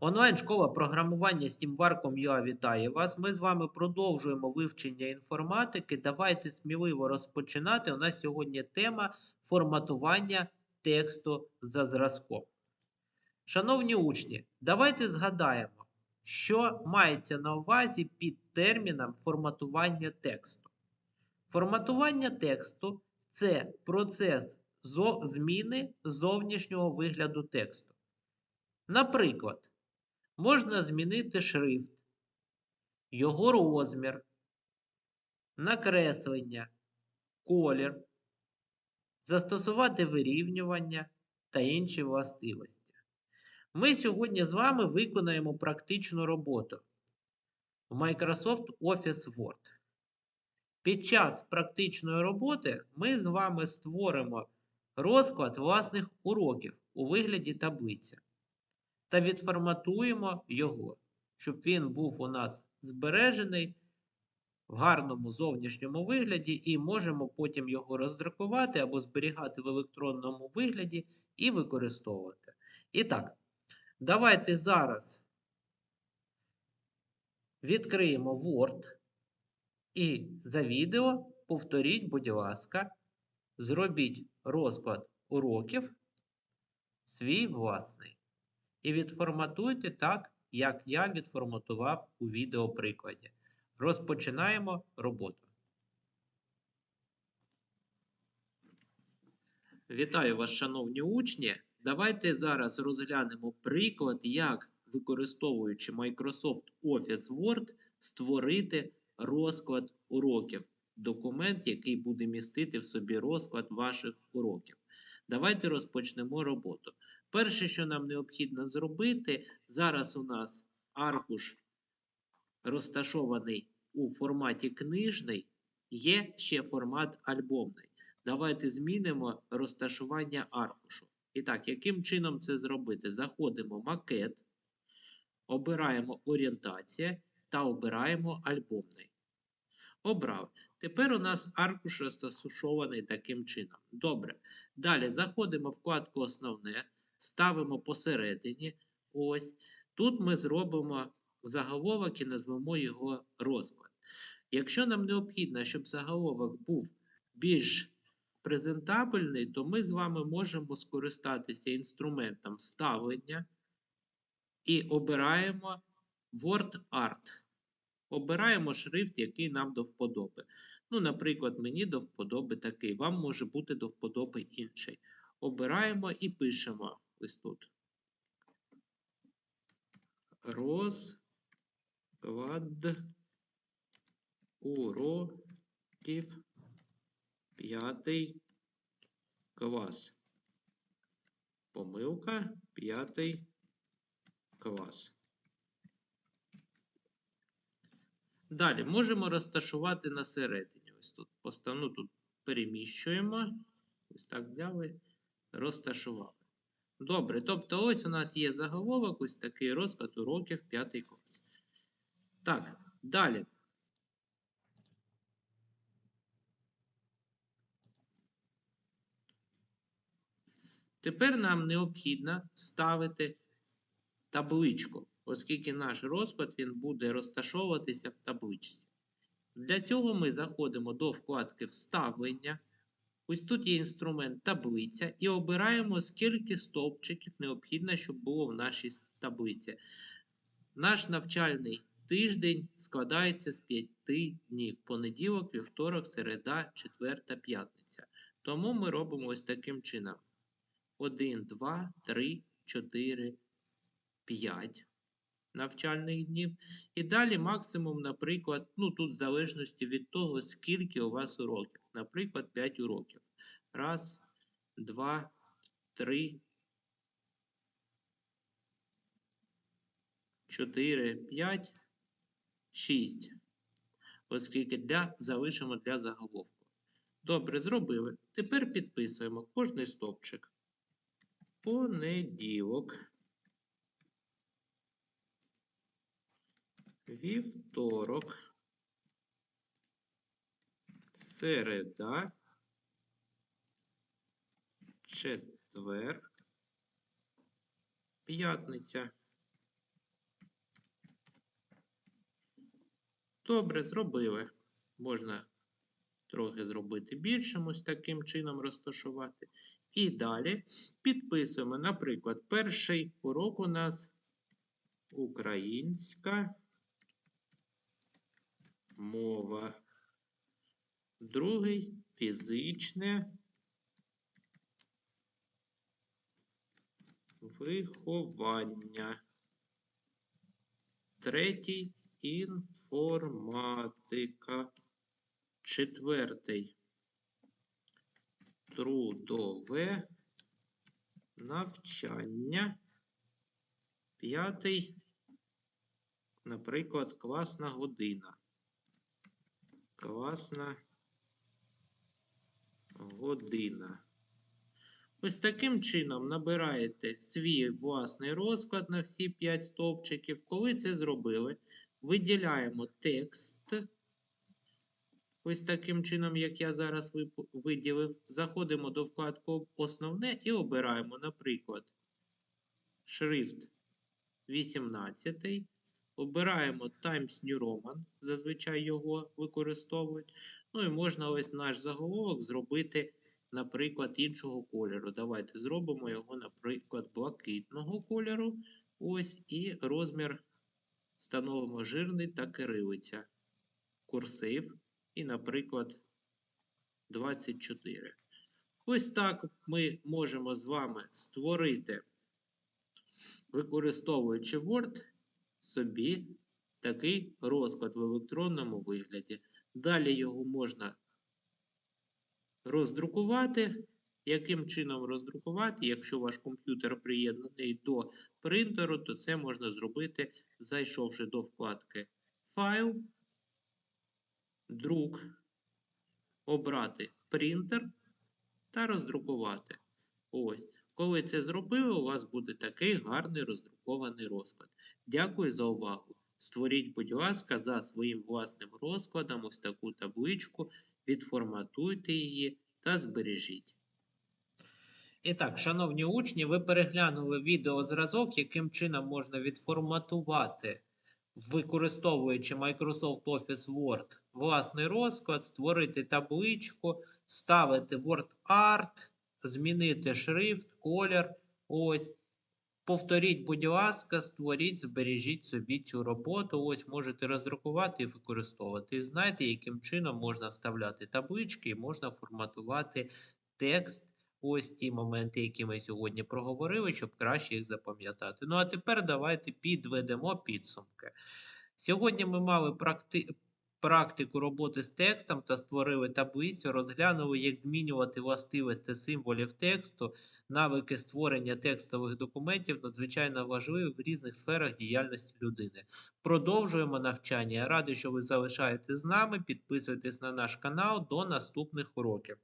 Онлайн-школа програмування SteamWar.com.ua вітає вас. Ми з вами продовжуємо вивчення інформатики. Давайте сміливо розпочинати. У нас сьогодні тема форматування тексту за зразком. Шановні учні, давайте згадаємо, що мається на увазі під терміном форматування тексту. Форматування тексту це процес зміни зовнішнього вигляду тексту. Наприклад, можна змінити шрифт, його розмір, накреслення, колір, застосувати вирівнювання та інші властивості. Ми сьогодні з вами виконаємо практичну роботу в Microsoft Office Word. Під час практичної роботи ми з вами створимо розклад власних уроків у вигляді таблиці та відформатуємо його, щоб він був у нас збережений в гарному зовнішньому вигляді, і можемо потім його роздрукувати або зберігати в електронному вигляді і використовувати. І так, давайте зараз відкриємо Word і за відео повторіть, будь ласка, зробіть розклад уроків свій власний. І відформатуйте так, як я відформатував у відеоприкладі. Розпочинаємо роботу. Вітаю вас, шановні учні. Давайте зараз розглянемо приклад, як, використовуючи Microsoft Office Word, створити розклад уроків. Документ, який буде містити в собі розклад ваших уроків. Давайте розпочнемо роботу. Перше, що нам необхідно зробити, зараз у нас аркуш розташований у форматі книжний, є ще формат альбомний. Давайте змінимо розташування аркушу. І так, яким чином це зробити? Заходимо в макет, обираємо орієнтація та обираємо альбомний. Обрав. Тепер у нас аркуш розташований таким чином. Добре. Далі заходимо в вкладку Основне, ставимо посередині. Ось. Тут ми зробимо заголовок і назвемо його розклад. Якщо нам необхідно, щоб заголовок був більш презентабельний, то ми з вами можемо скористатися інструментом вставлення і обираємо Word Art. Обираємо шрифт, який нам до вподоби. Ну, наприклад, мені до вподоби такий, вам може бути до вподоби інший. Обираємо і пишемо ось тут. Розклад уроків п'ятий клас. Помилка п'ятий клас. Далі можемо розташувати на середині. Ось тут постану тут переміщуємо. Ось так взяли, розташували. Добре, тобто ось у нас є заголовок, ось такий розклад уроків 5 клас. Так, далі. Тепер нам необхідно вставити табличку, оскільки наш розклад він буде розташовуватися в табличці. Для цього ми заходимо до вкладки Вставлення. Ось тут є інструмент таблиця, і обираємо, скільки стовпчиків необхідно, щоб було в нашій таблиці. Наш навчальний тиждень складається з 5 днів: понеділок, вівторок, середа, четверта, п'ятниця. Тому ми робимо ось таким чином: 1, 2, 3, 4, 5 навчальних днів. І далі максимум, наприклад, ну тут в залежності від того, скільки у вас уроків. Наприклад, 5 уроків. Раз, два, три, чотири, п'ять, шість. Оскільки для залишимо для заголовку. Добре, зробили. Тепер підписуємо кожний стовпчик. Понеділок. вівторок, середа, четвер, п'ятниця. Добре, зробили. Можна трохи зробити більше, ось таким чином розташувати. І далі підписуємо, наприклад, перший урок у нас українська мова. Другий фізичне виховання. Третій інформатика. Четвертий трудове навчання. П'ятий, наприклад, класна година. Класна година. Ось таким чином набираєте свій власний розклад на всі 5 стовпчиків. Коли це зробили, виділяємо текст. Ось таким чином, як я зараз виділив. Заходимо до вкладку Основне і обираємо, наприклад, шрифт 18. Обираємо Times New Roman, зазвичай його використовують. Ну і можна ось наш заголовок зробити, наприклад, іншого кольору. Давайте зробимо його, наприклад, блакитного кольору. Ось і розмір встановимо жирний та кирилиця. Курсив і, наприклад, 24. Ось так ми можемо з вами створити, використовуючи Word, собі такий розклад в електронному вигляді. Далі його можна роздрукувати. Яким чином роздрукувати? Якщо ваш комп'ютер приєднаний до принтеру, то це можна зробити, зайшовши до вкладки Файл, Друк, обрати принтер та роздрукувати. Ось. Коли це зробили, у вас буде такий гарний роздрукований розклад. Дякую за увагу. Створіть, будь ласка, за своїм власним розкладом ось таку табличку, відформатуйте її та збережіть. І так, шановні учні, ви переглянули відеозразок, яким чином можна відформатувати, використовуючи Microsoft Office Word, власний розклад, створити табличку, вставити Word Art, змінити шрифт, колір. Ось. Повторіть, будь ласка, створіть, збережіть собі цю роботу. Ось можете роздрукувати і використовувати. І знаєте, яким чином можна вставляти таблички і можна форматувати текст. Ось ті моменти, які ми сьогодні проговорили, щоб краще їх запам'ятати. Ну а тепер давайте підведемо підсумки. Сьогодні ми мали практи... практику роботи з текстом та створили таблицю, розглянули, як змінювати властивості символів тексту, навики створення текстових документів надзвичайно важливі в різних сферах діяльності людини. Продовжуємо навчання. Я що ви залишаєтесь з нами. Підписуйтесь на наш канал до наступних уроків.